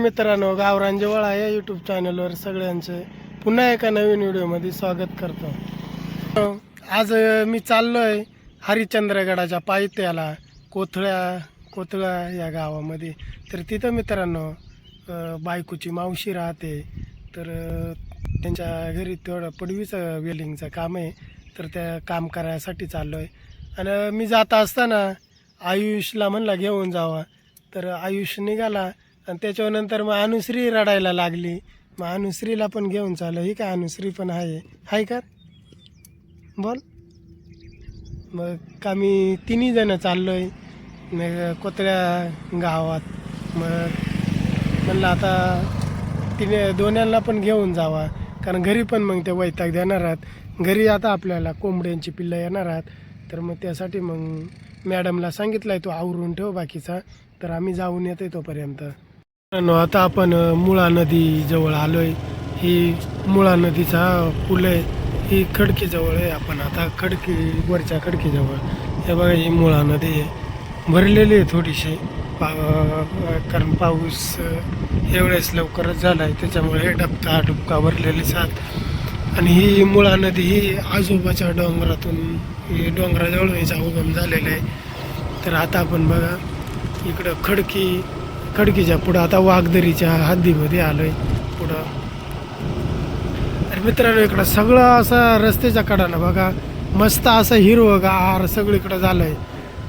मित्रांनो गावरान जवळ या यूट्यूब चॅनलवर सगळ्यांचे. पुन्हा एका नवीन व्हिडिओमध्ये स्वागत करतो. आज मी मी चाललोय हरिश्चंद्रगडाच्या पायथ्याला कोथळ्या कोथळा या गावामध्ये. तर तिथं मित्रांनो बायकोची मावशी राहते. तर त्यांच्या घरी तेवढं पडवीचं वेलिंगचं काम आहे. तर त्या काम करायसाठी चाललो आहे आणि मी जाता असताना आयुषला म्हणला घेऊन जावा. तर आयुष निघाला. आणि त्याच्यानंतर मग अनुश्री रडायला लागली. मग अनुश्रीला पण घेऊन चालू ही का अनुश्री पण आहे? हाय का? बोल. मग आम्ही तिन्ही जण चाललो आहे मग कोत्र्या गावात. मग म्हणलं आता तिने दोन्यांना पण घेऊन जावा. कारण घरी पण मग ते वैताग देणार आहात. घरी आता आपल्याला कोंबड्यांची पिल्लं येणार आहात. तर मग त्यासाठी मग मॅडमला सांगितलं आहे तो आवरून ठेव बाकीचा. तर आम्ही जाऊन येतो तोपर्यंत. आता आपण मुळा नदी जवळ आलोय. ही मुळा नदीचा पूल आहे. ही खडकीजवळ आहे आपण. आता खडकी वरच्या खडकीजवळ हे बघा ही मुळा नदी आहे. भरलेली आहे थोडीशी. पा कारण पाऊस एवढेच एवढ्याच लवकरच झाला आहे त्याच्यामुळे हे डबका डुबका भरलेलेच आहात. आणि ही मुळा नदी ही आजोबाच्या डोंगरातून डोंगराजवळ याचा उगम झालेला आहे. तर आता आपण बघा इकडं खडकी खडकीच्या पुढं आता वाघदरीच्या हद्दीमध्ये आलो आहे पुढं. तर मित्रांनो इकडं सगळं असं रस्त्याच्या कडानं बघा. मस्त असं हिरवगार सगळीकडं झालं आहे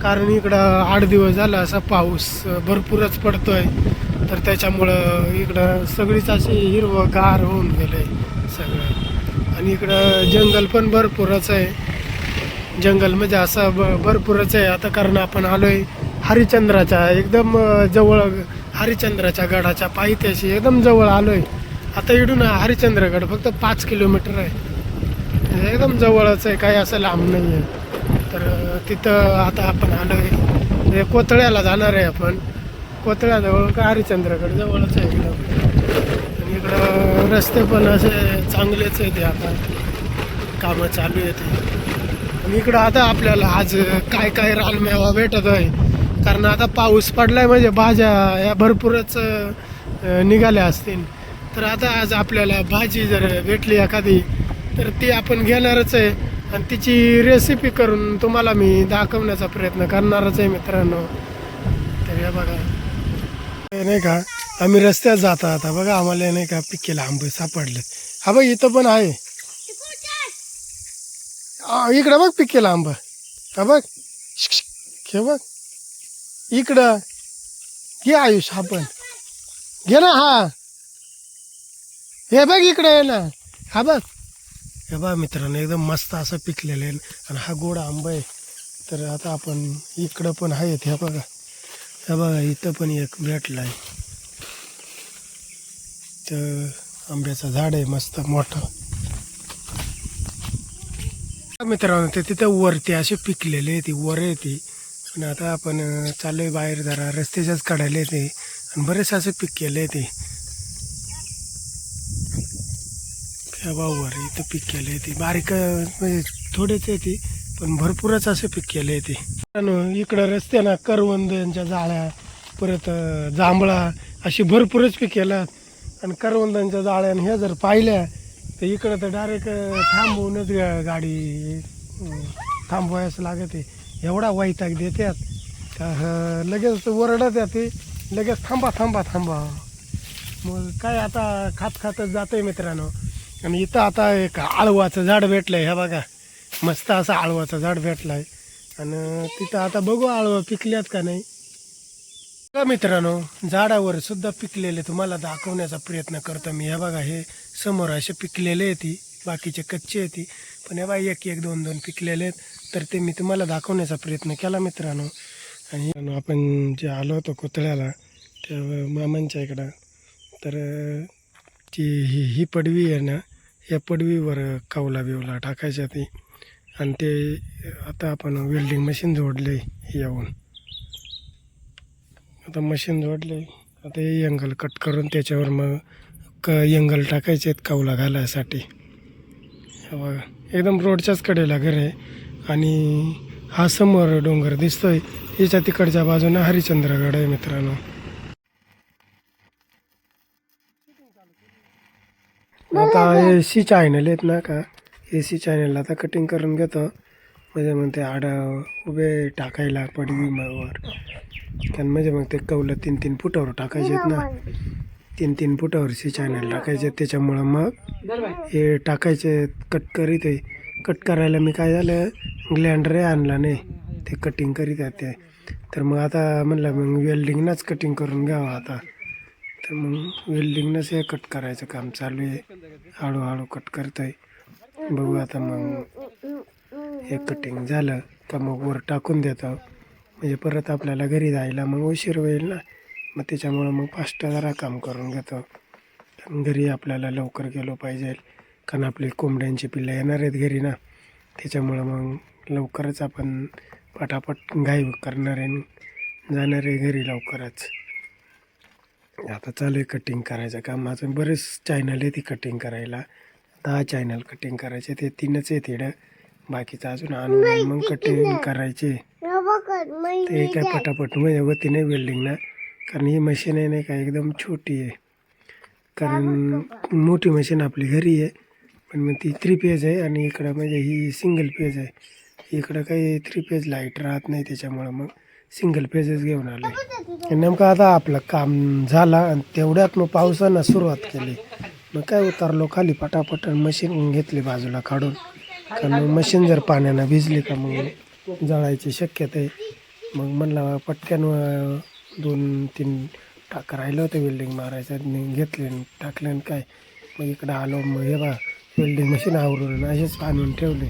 कारण इकडं आठ दिवस झाला असा पाऊस भरपूरच पडतोय. तर त्याच्यामुळं इकडं सगळीच अशी हिरवगार होऊन गेलं आहे सगळं. आणि इकडं जंगल पण भरपूरच आहे. जंगल म्हणजे असं ब भरपूरच आहे. आता कारण आपण आलोय हरिचंद्राच्या एकदम जवळ हरिचंद्राच्या गडाच्या पायथ्याशी एकदम जवळ आलोय. आता इडून हरिश्चंद्रगड फक्त पाच किलोमीटर आहे. एकदम जवळच आहे काही असं लांब नाही आहे तर तिथं आता आपण आलोय. म्हणजे कोथळ्याला जाणार आहे आपण. कोथळ्याजवळ का हरिश्चंद्रगड जवळच आहे एकदम आणि इकडं रस्ते पण असे चांगलेच आहे ते आता. कामं चालू आहेत. आणि इकडं आता आपल्याला आज काय काय रानमेवा भेटत आहे. कारण आता पाऊस पडलाय म्हणजे भाज्या या भरपूरच निघाल्या असतील. तर आता आज आपल्याला भाजी जर भेटली एखादी तर ती आपण घेणारच आहे. आणि तिची रेसिपी करून तुम्हाला मी दाखवण्याचा प्रयत्न करणारच आहे मित्रांनो. तर हे बघा. नाही का आम्ही रस्त्यात जाता आता बघा आम्हाला नाही का पिकेला आंबे सापडले हा बघ इथं पण आहे. इकडं बघ पिकेला आंबा. हा बघ. शिक, बघ. इकडं. घे आयुष आपण. घे ना हा. हे बघ इकडे ये ना. हा बघ. हे बघ मित्रांनो एकदम मस्त असं पिकलेलं आहे. आणि हा गोड आंबा आहे. तर आता आपण इकडं पण आहेत हे बघा. हे बघा इथं पण एक भेटला आहे तर आंब्याचं झाड आहे मस्त मोठं. मित्रांनो ते तिथं वरती असे पिकलेले ती वर आहे ती. आणि आता आपण चाललोय बाहेर जरा रस्त्याच्याच काढायला येते. आणि बरेच असे पिक केले ते. बा इथं पिक केले ते. बारीक म्हणजे थोडेच येते पण भरपूरच असे पिक केले ते. मित्रांनो, इकडं रस्त्यानं करवंदांच्या जाळ्या परत जांभळा अशी भरपूरच पिक पिकेल्या आणि करवंदांच्या जाळ्या ह्या जर पाहिल्या तर इकडं तर डायरेक्ट थांबवूनच गाडी अं, थांबवायच लागत आहे. एवढा वैताग देतात का लगेच ओरडत ते लगेच थांबा थांबा थांबा. मग काय आता खात खातच आहे मित्रांनो. आणि इथं आता एक आळवाचं झाड भेटलंय हे बघा. मस्त असं आळवाचं झाड भेटलंय. आणि तिथं आता बघू आळवं पिकल्यात का नाही. बघा मित्रांनो झाडावर सुद्धा पिकलेले तुम्हाला दाखवण्याचा प्रयत्न करतो मी. हे बघा हे समोर असे पिकलेले आहे ती. बाकीचे कच्चे आहे ती. पण हे बाई एक एक दोन दोन पिकलेले आहेत. तर ते मी तुम्हाला दाखवण्याचा प्रयत्न केला मित्रांनो. आणि आपण जे आलो होतो कोतळ्याला त्या मामांच्या इकडं तर ती ही ही पडवी आहे ना या पडवीवर कावला बिवला टाकायच्या ती आणि ते आता आपण वेल्डिंग मशीन जोडले येऊन आता मशीन जोडले. आता हे एंगल कट करून त्याच्यावर मग क यंगल टाकायचे आहेत कावला घालायसाठी. बघा एकदम रोडच्याच कडेला घर आहे. आणि हा समोर डोंगर दिसतोय. याच्या तिकडच्या बाजूने हरिश्चंद्रगड आहे मित्रांनो. आता ए सी चॅनल आहेत ना का? ए सी चॅनलला आता कटिंग करून घेतो. म्हणजे मग ते आड उभे टाकायला पडवी मग कारण म्हणजे मग ते कवलं तीन तीन फुटावर टाकायचे आहेत ना. तीन तीन फुटावर चॅनल टाकायचे त्याच्यामुळं मग हे टाकायचे कट करीत आहे. कट करायला मी काय झालं ग्लँडरे आणला नाही. ते कटिंग करीत आहे ते. तर मग आता म्हणलं मग वेल्डिंगनंच कटिंग करून घ्यावं आता. तर मग वेल्डिंगनंच हे कट करायचं काम चालू आहे. हळूहळू कट करतोय. बघू आता मग हे कटिंग झालं का मग वर टाकून देतो. म्हणजे परत आपल्याला घरी जायला मग उशीर होईल ना. मग त्याच्यामुळं मग फास्ट जरा काम करून घेतो. कारण घरी आपल्याला लवकर गेलो पाहिजे. कारण आपली कोंबड्यांची पिल्लं येणार आहेत घरी ना. त्याच्यामुळं मग लवकरच आपण पटापट घाई करणार आहे. जाणार आहे घरी लवकरच. आता चालू आहे कटिंग करायचं काम. अजून बरेच चॅनल आहे ती कटिंग करायला. दहा चॅनल कटिंग करायचे. ते तीनच आहे तिकडं बाकीचं अजून आणून मग कटिंग करायचे. ते काय पटापट म्हणजे होती नाही वेल्डिंग ना. कारण ही मशीन आहे नाही का एकदम छोटी आहे. कारण मोठी मशीन आपली घरी आहे पण मग ती थ्री पेज आहे आणि इकडं म्हणजे ही सिंगल पेज आहे. इकडं काही थ्री पेज लाइट राहत नाही त्याच्यामुळं मग सिंगल पेजच घेऊन आलो नेमकं आता आपलं काम झालं आणि तेवढ्यात मग पावसानं सुरुवात केली. मग काय उतरलो खाली पटापट मशीन घेतली बाजूला काढून. कारण मशीन जर पाण्यानं भिजली का मग जळायची शक्यता आहे. मग म्हणलं पटकन अं, दोन तीन टाक राहिलं होतं वेल्डिंग मारायचं. घेतलं घेतले टाकले आणि काय? मग इकडं आलो मग हे बा वेल्डिंग मशीन आवरून असेच आणून ठेवले.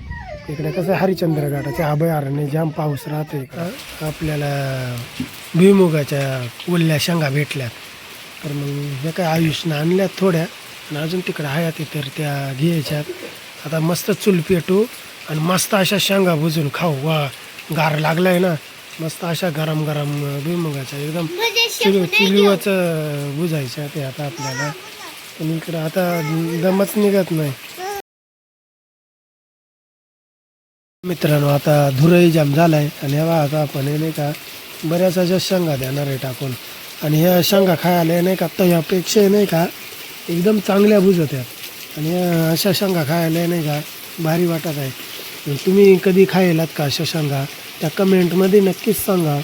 इकडे कसं हरिश्चंद्रगडाच्या अभयारण्य जाम पाऊस राहतो इकडं. आपल्याला भुईमुगाच्या ओल्या शेंगा भेटल्या तर मग हे काय आयुष्यानं आणल्यात थोड्या. आणि अजून तिकडं आहेत तर त्या घ्यायच्यात. आता मस्त चूल पेटू आणि मस्त अशा शेंगा भुजून खाऊ. वा गार लागलाय ना. मस्त अशा गरम गरम भुईमुगाच्या एकदम चुली चुलीवच बुजायच्या ते आता आपल्याला. पण इकडं आता दमच निघत नाही. मित्रांनो आता धुरही जाम झालाय. आणि ह्या आता आपण हे नाही का बऱ्याच अशा शेंगा देणार आहे टाकून. आणि ह्या शेंगा खायला नाही का तव्यापेक्षा नाही का एकदम चांगल्या बुजत आहेत. आणि अशा शेंगा खायला नाही का भारी वाटत आहे. तुम्ही कधी खायलात का अशा शेंगा? त्या कमेंटमध्ये नक्कीच सांगा.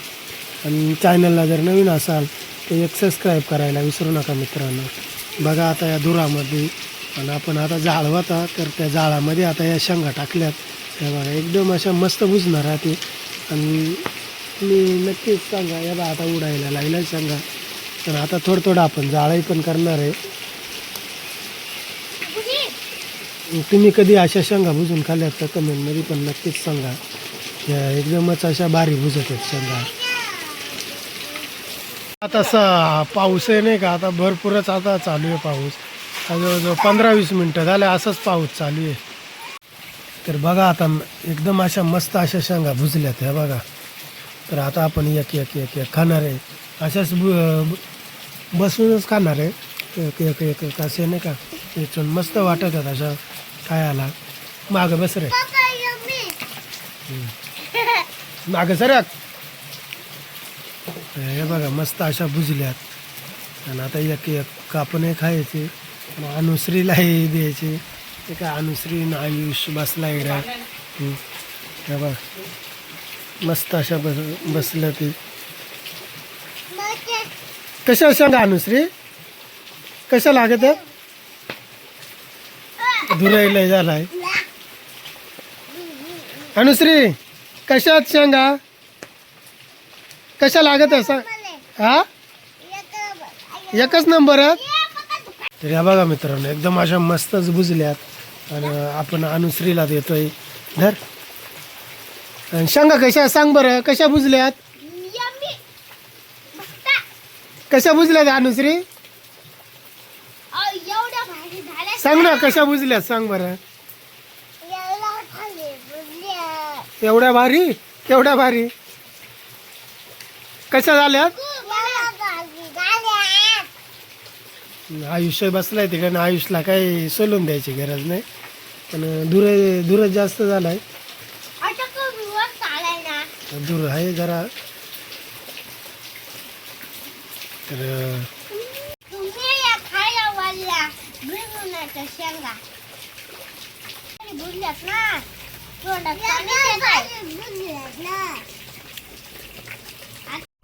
आणि चॅनलला जर नवीन असाल तर एक सबस्क्राईब करायला विसरू नका मित्रांनो. बघा आता या धुरामध्ये. आणि आपण आता जाळ होता तर त्या जाळामध्ये आता या शेंगा टाकल्यात. त्या बघा एकदम अशा मस्त बुजणार आहे आणि तुम्ही नक्कीच सांगा या बा आता उडायला लागल्या शेंगा. पण आता थोडं थोडं आपण जाळही पण करणार आहे. तुम्ही कधी अशा शेंगा भुजून खाल्ल्यात का? कमेंटमध्ये पण नक्कीच सांगा. एकदमच अशा बारी भुजत आहेत शेंगा. आता स पाऊस आहे नाही का? आता भरपूरच आता चालू आहे पाऊस. जवळजवळ पंधरा वीस मिनटं झाले असंच पाऊस चालू आहे. तर बघा आता एकदम अशा मस्त अशा शेंगा भुजल्यात ह्या बघा. तर आता आपण एक एक एक एक खाणार आहे. अशाच बसूनच खाणार आहे. एक एक एक एक असे नाही का? याच्यात मस्त वाटत आहेत अशा खायला. मागं बस रे. मागं सर हे बघा मस्त अशा भुजल्यात आणि आता एक एक कापणे खायचे. आणि अनुश्रीलाही द्यायचे. ते काय अनुश्री आयुष बसला इकडं. हे बघ. मस्त अशा बस बसल्या ते. कशा सांगा अनुश्री? कशा लागत? धुराईला झालाय. अनुश्री! कशात शेंगा? कशा लागत आहे सांग हा? एकच नंबर. तर या बघा मित्रांनो एकदम अशा मस्तच बुजल्यात. आणि आपण अनुश्रीला देतोय धर. आणि शेंगा कशा? सांग बरं कशा बुजल्यात? कशा बुजल्यात अनुश्री सांग ना कशा बुजल्यात? सांग बरं एवढ्या खाली बुजल्या एवढ्या भारी एवढ्या भारी. कशा झाल्यात? झाल्या आयुष्य बसलाय तिकडे आयुषला काही सोलून द्यायची गरज नाही. पण धुरे धुरच जास्त झालाय. दूर आहे जरा. तर शेंगा.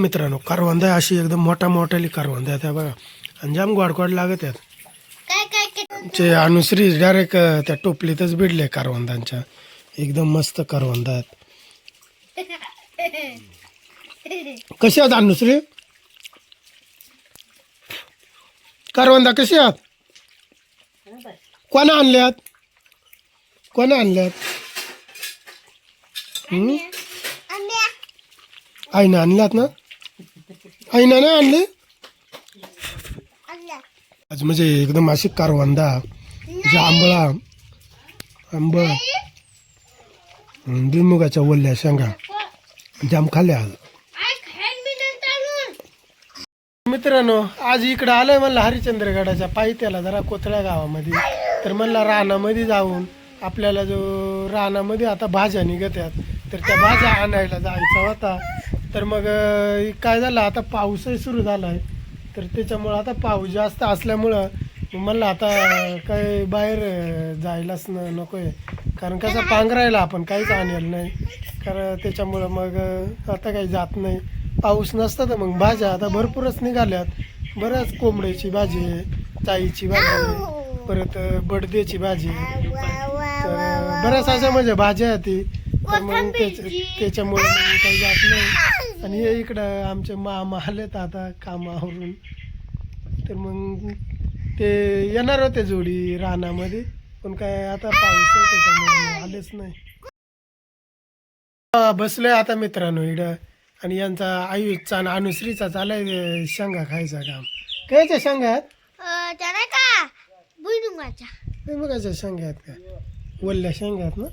मित्रांनो करवंद आहे अशी एकदम मोठा मोठाली करवंद आहे. त्या बघा आणि जाम गोडगोड लागत आहेत. चे अनुश्री डायरेक्ट त्या टोपलीतच भिडले करवंदांच्या. एकदम मस्त करवंद आहेत. कशी आहात अनुश्री? करवंदा कशी आहात? कोणा आणल्यात? कोणा आणल्यात? आईनं आणल्यात ना? आईनं नाही आणले? आज म्हणजे एकदम अशी करवंदा जांभळा आंब. भुईमुगाच्या ओल्या शेंगा. जाम खाल्ल्या आज. मित्रांनो आज इकडं आलोय म्हणलं हरिश्चंद्रगडाच्या पायथ्याला जरा कोथळ्या गावामध्ये. तर म्हणलं रानामध्ये जाऊन आपल्याला जो रानामध्ये आता भाज्या निघत्यात तर त्या भाज्या आणायला जायचा होता. तर मग काय झालं आता पाऊसही सुरू झाला आहे तर त्याच्यामुळं आता पाऊस जास्त असल्यामुळं म्हणलं आता काय बाहेर जायलाच न नको आहे कारण कसं पांघरायला आपण काहीच आणेल नाही. कारण त्याच्यामुळं मग आता काही जात नाही. पाऊस नसता तर मग भाज्या आता भरपूरच निघाल्यात. बऱ्याच कोंबड्याची भाजी आहे चाईची भाजी आहे परत बडदेची भाजी आहे. बऱ्याच अशा म्हणजे भाज्या आहेत ती. तर मग त्याच्या त्याच्यामुळे मग काही जात नाही. आणि हे इकडं आमचे मामा आलेत आता कामावरून. तर मग ते येणार होते जोडी रानामध्ये. पण काय आता पाऊस आहे त्याच्यामुळे आलेच नाही. बसलोय आता मित्रांनो इकडं. आणि यांचा आयुषचा आणि अनुश्रीचा चालाय शेंगा खायचा काम. कायच्या शेंगा आहेत? का? भुईमुगाच्या शेंगा आहेत का? वल्ल्या शेंगा आहेत ना.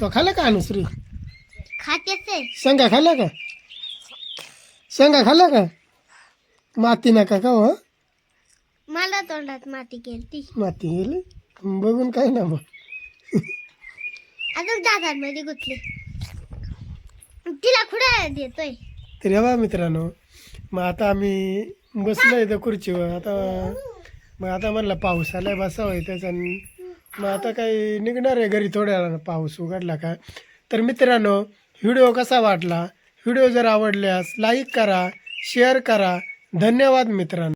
तो खाल्ला का अनुश्री खातेच आहे. शेंगा खाल्ला का? शेंगा खाल्ला का? माती नका का हो? मला तोंडात माती गेलती. माती गेली? बघून काय ना मग. अजून दादांमध्ये गुतले. तिला कुठे देतोय. तर हे बघा मित्रांनो मग आता आम्ही बसलो इथं खुर्चीवर. आता मग आता म्हणलं पाऊस आलाय बसावं त्याच्यानं मग आता काही निघणार आहे घरी थोड्या वेळानं पाऊस उघडला का? तर मित्रांनो व्हिडिओ कसा वाटला? व्हिडिओ जर आवडल्यास लाईक करा शेअर करा. धन्यवाद मित्रांनो.